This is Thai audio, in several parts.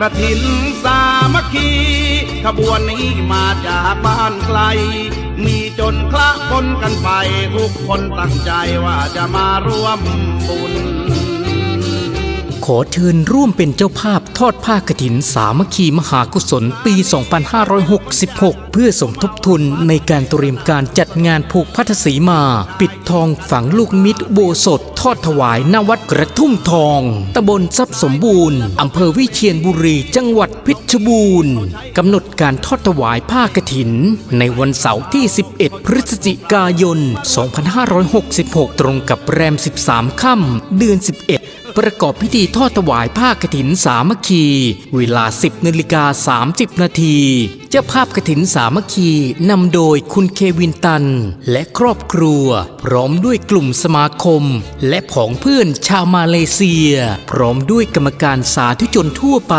กระถินสามัคคีขบวนนี้มาจากบ้านไกล มีจนคละคนกันไป ทุกคนตั้งใจว่าจะมาร่วมบุญขอเชิญร่วมเป็นเจ้าภาพ ทอดผ้ากฐินสามัคคีมหากุศลปี 2566 เพื่อสมทบทุนในการเตรียมการจัดงานผูกพัทสีมา ปิดทองฝังลูกมิตรโบสถทอดถวายณวัดกระทุ่มทอง ตำบลทรัพย์สมบูรณ์ อำเภอวิเชียรบุรี จังหวัดพชรบูรณ์ กำหนดการทอดถวายผ้ากฐิน ในวันเสาร์ที่ 11 พฤศจิกายน 2566 ตรงกับแรม 13 ค่ำเดือน 11 ประกอบพิธีทอดถวายผ้ากฐินสามัคคี เวลา 10นาฬิกา30 นาทีเจ้าภาพกฐินสามัคคีนำโดยคุณเควินตัน และครอบครัว พร้อมด้วยกลุ่มสมาคม และผองเพื่อนชาวมาเลเซีย พร้อมด้วยกรรมการสาธุชนทั่วไป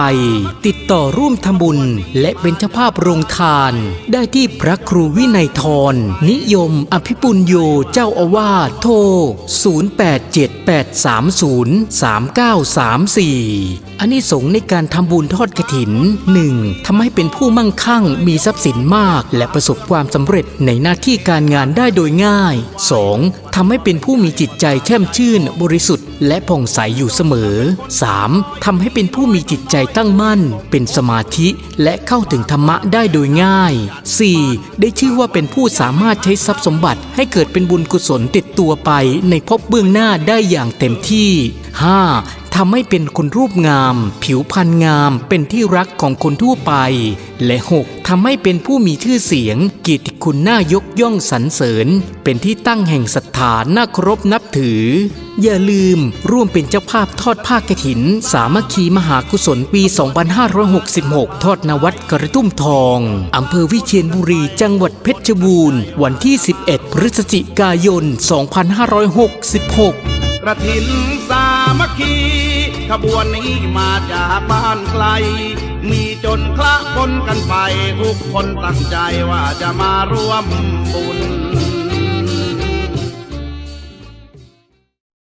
ติดต่อร่วมทำบุญ และเป็นเจ้าภาพโรงทาน ได้ที่พระครูวินัยทรนิยมอภิปุญโยเจ้าอาวาสโทร 0878303934อันนี้สงในการทำบุญทอดกระถิน 1. ทำให้เป็นผู้มั่งคั่งมีทรัพย์สินมากและประสบความสำเร็จในหน้าที่การงานได้โดยง่าย 2. ทำให้เป็นผู้มีจิตใจแช่มชื่น บริสุทธิ์และผ่องใสอยู่เสมอ 3. ทำให้เป็นผู้มีจิตใจตั้งมั่น เป็นสมาธิและเข้าถึงธรรมะได้โดยง่าย 4. ได้ชื่อว่าเป็นผู้สามารถใช้ทรัพย์สมบัติ ให้เกิดเป็นบุญกุศลติดตัวไปในภพเบื้องหน้าได้อย่างเต็มที่ 5. ทำให้เป็นคนรูปงาม ผิวพรรณงามเป็นที่รักของคนทั่วไป และ 6. ทำให้เป็นผู้มีชื่อเสียง เกียรติคุณน่ายกย่องสรรเสริญ เป็นที่ตั้งแห่งศรัทธาน่าเคารพนับถือ อย่าลืมร่วมเป็นเจ้าภาพทอดผ้ากฐิน สามัคคีมหากุศลปี 2566 ทอดนวัดกระทุ่มทองอำเภอวิเชียรบุรีจังหวัดเพชรบูรณ์ วันที่ 11 พฤศจิกายน 2566กระถินสามัคคี ขบวนนี้มาจากบ้านไกล มีจนคละคนกันไป ทุกคนตั้งใจว่าจะมาร่วมบุญ